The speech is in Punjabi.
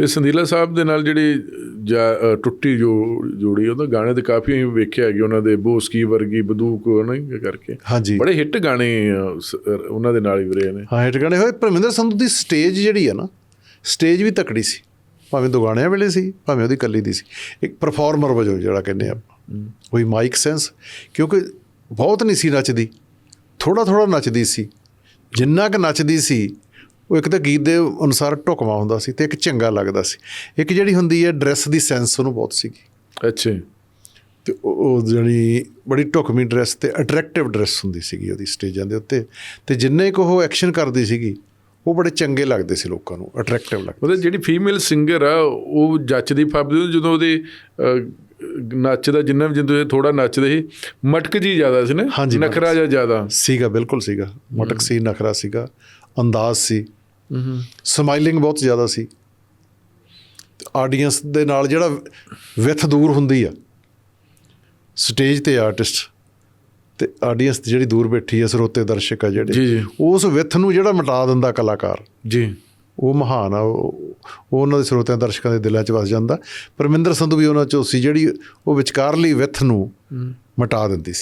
ਤੇ ਸੰਦੀਲਾ ਸਾਹਿਬ ਦੇ ਨਾਲ ਜਿਹੜੀ ਟੁੱਟੀ ਜੋ ਜੋੜੀ ਉਹਦਾ ਗਾਣੇ ਤੇ ਕਾਫੀ ਵੇਖਿਆ ਹੈਗੇ ਉਹਨਾਂ ਦੇ ਬੋਸਕੀ ਵਰਗੀ ਬੰਦੂਕ ਉਹਨਾਂ ਕਰਕੇ। ਹਾਂਜੀ। ਬੜੇ ਹਿੱਟ ਗਾਣੇ ਉਹਨਾਂ ਦੇ ਨਾਲ ਹੀ ਰਹੇ ਨੇ। ਹਾਂ ਹਿੱਟ ਗਾਣੇ। ਹੋਏ ਪਰਮਿੰਦਰ ਸੰਧੂ ਦੀ ਸਟੇਜ ਜਿਹੜੀ ਆ ਨਾ ਸਟੇਜ ਵੀ ਤਕੜੀ ਸੀ। ਭਾਵੇਂ ਦੁਗਾਣਿਆਂ ਵੇਲੇ ਸੀ ਭਾਵੇਂ ਉਹਦੀ ਕੱਲੀ ਦੀ ਸੀ। ਇੱਕ ਪਰਫਾਰਮਰ ਵਜੋਂ ਜਿਹੜਾ ਕਹਿੰਦੇ ਆਪਾਂ। ਕੋਈ ਮਾਈਕ ਸੈਂਸ ਕਿਉਂਕਿ ਬਹੁਤ ਨਹੀਂ ਸੀ ਨੱਚਦੀ ਥੋੜਾ ਥੋੜਾ ਨੱਚਦੀ ਸੀ। ਜਿੰਨਾ ਕਿ ਨੱਚਦੀ ਸੀ ਉਹ ਇੱਕ ਤਾਂ ਗੀਤ ਦੇ ਅਨੁਸਾਰ ਢੁਕਵਾ ਹੁੰਦਾ ਸੀ ਤੇ ਇੱਕ ਚੰਗਾ ਲੱਗਦਾ ਸੀ। ਇੱਕ ਜਿਹੜੀ ਹੁੰਦੀ ਹੈ ਡਰੈਸ ਦੀ ਸੈਂਸ ਉਹਨੂੰ ਬਹੁਤ ਸੀਗੀ। ਅੱਛਾ। ਤੇ ਉਹ ਜਿਹੜੀ ਬੜੀ ਢੁਕਵੀਂ ਡਰੈਸ ਤੇ ਅਟਰੈਕਟਿਵ ਡਰੈਸ ਹੁੰਦੀ ਸੀਗੀ ਉਹਦੀ ਸਟੇਜਾਂ ਦੇ ਉੱਤੇ। ਤੇ ਜਿੰਨੇ ਕੁ ਉਹ ਐਕਸ਼ਨ ਕਰਦੀ ਸੀਗੀ ਉਹ ਬੜੇ ਚੰਗੇ ਲੱਗਦੇ ਸੀ ਲੋਕਾਂ ਨੂੰ ਅਟਰੈਕਟਿਵ ਲੱਗਦੇ ਮਤਲਬ ਜਿਹੜੀ ਫੀਮੇਲ ਸਿੰਗਰ ਆ ਉਹ ਜੱਚਦੀ ਫੱਬਦੀ ਜਦੋਂ ਉਹਦੇ ਨੱਚਦਾ ਜਿੰਨਾ ਵੀ ਜਿੰਦੂ ਥੋੜਾ ਨੱਚਦੇ ਸੀ ਮਟਕ ਜੀ ਜ਼ਿਆਦਾ ਸੀ ਨਾ ਨਖਰਾ ਜ਼ਿਆਦਾ। ਸੀਗਾ ਬਿਲਕੁਲ ਸੀਗਾ। ਮਟਕ ਸੀ ਨਖਰਾ ਸੀਗਾ ਅੰਦਾਜ਼ ਸੀ। ਹੂੰ ਸਮਾਈਲਿੰਗ ਬਹੁਤ ਜ਼ਿਆਦਾ ਸੀ। ਆਡੀਅנס ਦੇ ਨਾਲ ਜਿਹੜਾ ਵਿਥ ਦੂਰ ਹੁੰਦੀ ਆ। ਸਟੇਜ ਤੇ ਆਰਟਿਸਟ ਤੇ ਆਡੀਅנס ਜਿਹੜੀ ਦੂਰ ਬੈਠੀ ਆ ਸਰੋਤੇ ਦਰਸ਼ਕ ਆ ਜਿਹੜੇ। ਉਸ ਵਿਥ ਨੂੰ ਜਿਹੜਾ ਮਿਟਾ ਦਿੰਦਾ ਕਲਾਕਾਰ। ਜੀ। ਉਹ ਮਹਾਨ ਆ ਉਹ ਉਹਨਾਂ ਦੇ ਸਰੋਤਿਆਂ ਦਰਸ਼ਕਾਂ ਦੇ ਦਿਲਾਂ 'ਚ ਵਸ ਜਾਂਦਾ। ਪਰਮਿੰਦਰ ਸੰਧੂ ਵੀ ਉਹਨਾਂ 'ਚੋਂ ਸੀ ਜਿਹੜੀ ਉਹ ਵਿਚਕਾਰਲੀ ਵਿਥ ਨੂੰ ਮਿਟਾ ਦਿੰਦੀ ਸੀ।